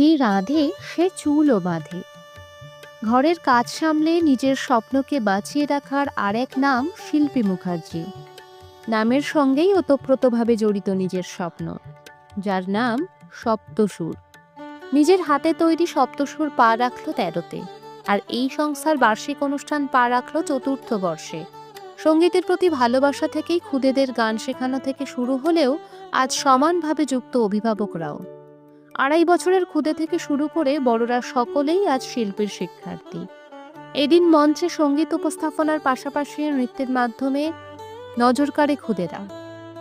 যে রাঁধে, সে চুলও বাঁধে। ঘরের কাজ সামলে নিজের স্বপ্নকে বাঁচিয়ে রাখার আরেক নাম শিল্পী মুখার্জি। নামের সঙ্গেই ওতপ্রোতভাবে জড়িত নিজের স্বপ্ন, যার নাম সপ্তসুর। নিজের হাতে তৈরি সপ্তসুর পা রাখল তেরোতে, আর এই সংস্থার বার্ষিক অনুষ্ঠান পা রাখল চতুর্থ বর্ষে। সঙ্গীতের প্রতি ভালোবাসা থেকেই খুদেদের গান শেখানো থেকে শুরু হলেও আজ সমানভাবে যুক্ত অভিভাবকরাও। আড়াই বছরের খুদে থেকে শুরু করে বড়রা সকলেই আজ শিল্পের শিক্ষার্থী। এদিন মঞ্চে সংগীত উপস্থাপনার পাশাপাশি নৃত্যের মাধ্যমে নজর কাড়ে খুদেরা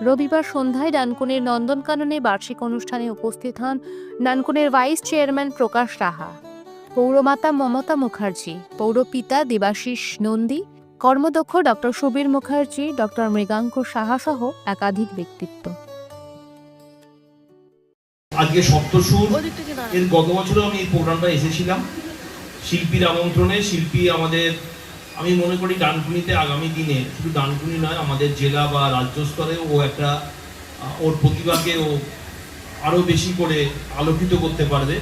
রবিবার সন্ধ্যায় ডানকুনের নন্দনকাননে বার্ষিক অনুষ্ঠানে উপস্থিত হন ডানকুনের ভাইস চেয়ারম্যান প্রকাশ রাহা। পৌরমাতা মমতা মুখার্জি, পৌরপিতা দেবাশিস নন্দী, কর্মদক্ষ ডক্টর সুবীর মুখার্জি, ডক্টর মৃগাঙ্ক সাহা সহ একাধিক ব্যক্তিত্ব। আজকে সপ্তসুর এর গত বছরও আমি এই প্রোগ্রামটা এসেছিলাম। শিল্পীর আমন্ত্রণে শিল্পী আমাদের আমি মনে করি ডানকুনিতে আগামী দিনে শুধু ডানকুনি নয় আমাদের জেলা বা রাজ্য স্তরে ও একটা ওর প্রতিভাকে ও আরও বেশি করে আলোকিত করতে পারবে।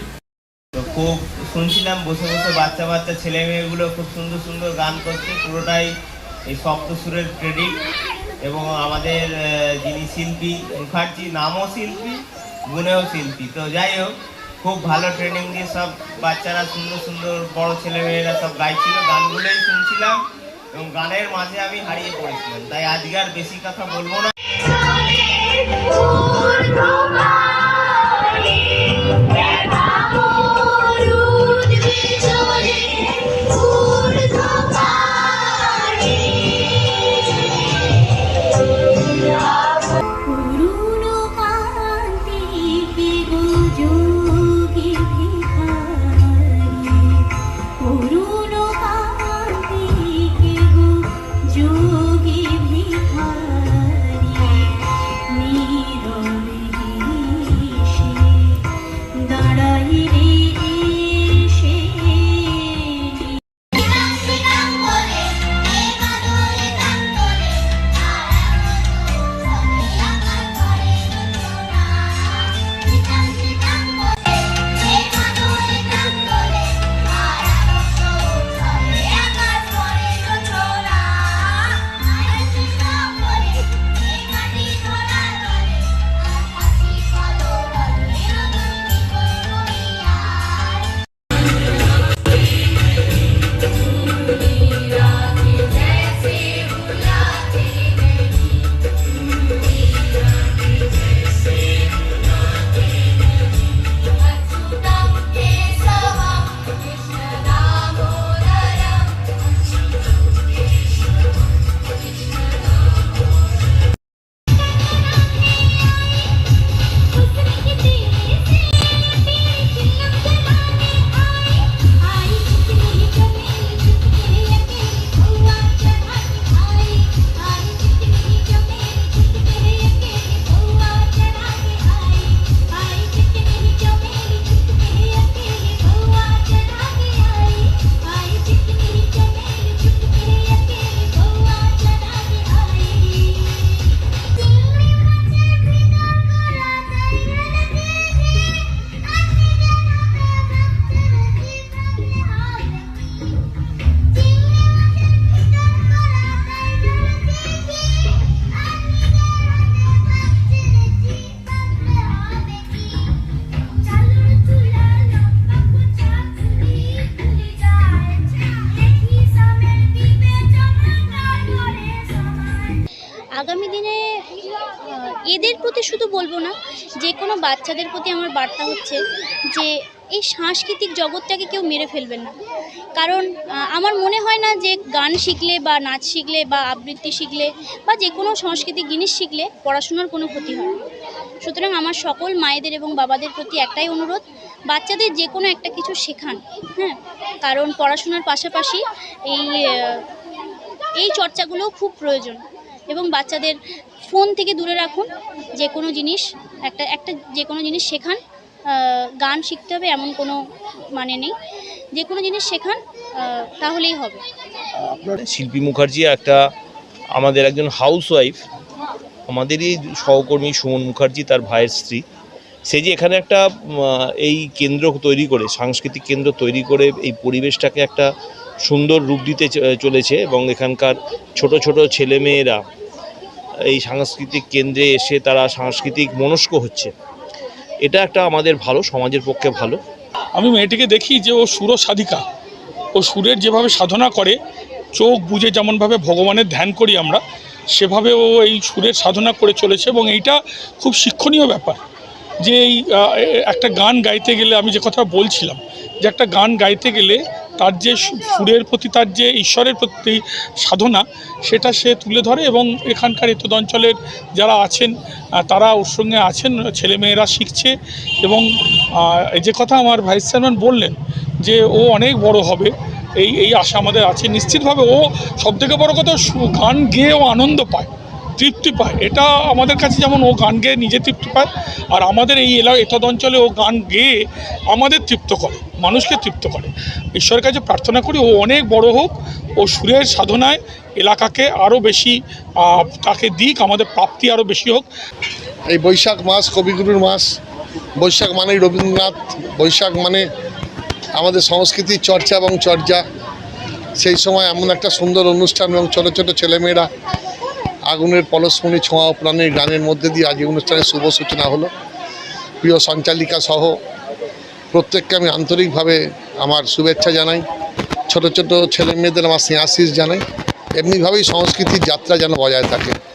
তো খুব শুনছিলাম বসে বসে বাচ্চা বাচ্চা ছেলে মেয়েগুলো খুব সুন্দর সুন্দর গান করছে পুরোটাই এই সপ্তসুরের ক্রেডিট এবং আমাদের যিনি শিল্পী মুখার্জি নামও শিল্পী। গুণেও শিল্পী। তো যাই হোক, খুব ভালো ট্রেনিং দিয়ে সব বাচ্চারা সুন্দর সুন্দর বড় ছেলেমেয়েরা সব গাইছিল, গানগুলোই শুনছিলাম এবং গানের মাঝে আমি হারিয়ে পড়েছিলাম। তাই আজকে আর বেশি কথা বলব না। আগামী দিনে এদের প্রতি শুধু বলব না, যে কোনো বাচ্চাদের প্রতি আমার বার্তা হচ্ছে যে এই সাংস্কৃতিক জগৎটাকে কেউ মেরে ফেলবেন না। কারণ আমার মনে হয় না যে গান শিখলে বা নাচ শিখলে বা আবৃত্তি শিখলে বা যে কোনো সাংস্কৃতিক জিনিস শিখলে পড়াশোনার কোনো ক্ষতি হয়। সুতরাং আমার সকল মায়েদের এবং বাবাদের প্রতি একটাই অনুরোধ, বাচ্চাদের যে কোনো একটা কিছু শেখান হ্যাঁ? কারণ পড়াশোনার পাশাপাশি এই এই চর্চাগুলোও খুব প্রয়োজন। এবং বাচ্চাদের ফোন থেকে দূরে রাখুন, যে কোনো জিনিস, একটা একটা, যে কোনো জিনিস শেখান গান শিখতে হবে এমন কোনো মানে নেই। যে কোনো জিনিস শেখান তাহলেই হবে। শিল্পী মুখার্জি একটা আমাদের একজন হাউস ওয়াইফ আমাদেরই সহকর্মী সুমন মুখার্জি, তার ভাইয়ের স্ত্রী। সে যে এখানে একটা এই কেন্দ্র তৈরি করে, সাংস্কৃতিক কেন্দ্র তৈরি করে, এই পরিবেশটাকে একটা সুন্দর রূপ দিতে চলেছে এবং এখানকার ছোট ছোট ছেলেমেয়েরা এই সাংস্কৃতিক কেন্দ্রে এসে তারা সাংস্কৃতিক মনস্ক হচ্ছে। এটা একটা আমাদের ভালো, সমাজের পক্ষে ভালো। আমি মেয়েটিকে দেখি যে ও সুর সাধিকা। ও সুরের যেভাবে সাধনা করে, চোখ বুঝে যেমনভাবে ভগবানের ধ্যান করি আমরা, সেভাবে ও এই সুরের সাধনা করে চলেছে এবং এইটা খুব শিক্ষণীয় ব্যাপার যে এই একটা গান গাইতে গেলে আমি যে কথা বলছিলাম, যে একটা গান গাইতে গেলে তার যে সুরের প্রতি, তার যে ঈশ্বরের প্রতি সাধনা, সেটা সে তুলে ধরে এবং এখানকার এতদ অঞ্চলের যারা আছেন তারা ওর সঙ্গে আছেন, ছেলেমেয়েরা শিখছে এবং যে কথা আমার ভাইস চেয়ারম্যান বললেন যে ও অনেক বড় হবে, এই এই আশা আমাদের আছে। নিশ্চিতভাবে ও সবথেকে বড় কথা গান গেয়ে ও আনন্দ পায়। তৃপ্তি পায়। এটা আমাদের কাছে যেমন ও গান গেয়ে নিজে তৃপ্তি পায়, আর আমাদের এই এলাকা এতদ অঞ্চলে ও গান গেয়ে আমাদের তৃপ্ত করে, মানুষকে তৃপ্ত করে। ঈশ্বরের কাছে প্রার্থনা করি ও অনেক বড় হোক, ও সুরের সাধনায় এলাকাকে আরও বেশি তাকে দিক, আমাদের প্রাপ্তি আরও বেশি হোক। এই বৈশাখ মাস কবিগুরুর মাস, বৈশাখ মানেই রবীন্দ্রনাথ, বৈশাখ মানে আমাদের সংস্কৃতির চর্চা এবং চর্চা সেই সময় এমন একটা সুন্দর অনুষ্ঠান এবং ছোটো ছোটো ছেলেমেয়েরা আগুনের পলসমণি ছোঁয়া প্রাণের গানের মধ্যে দিয়ে আজ এই অনুষ্ঠানের শুভ সূচনা হলো। প্রিয় সঞ্চালিকা সহ প্রত্যেককে আমি আন্তরিকভাবে আমার শুভেচ্ছা জানাই। ছোট ছোট ছেলে মেয়েদের আমার স্নেহাশিস জানাই। এমনিভাবেই সংস্কৃতির যাত্রা যেন বজায় থাকে।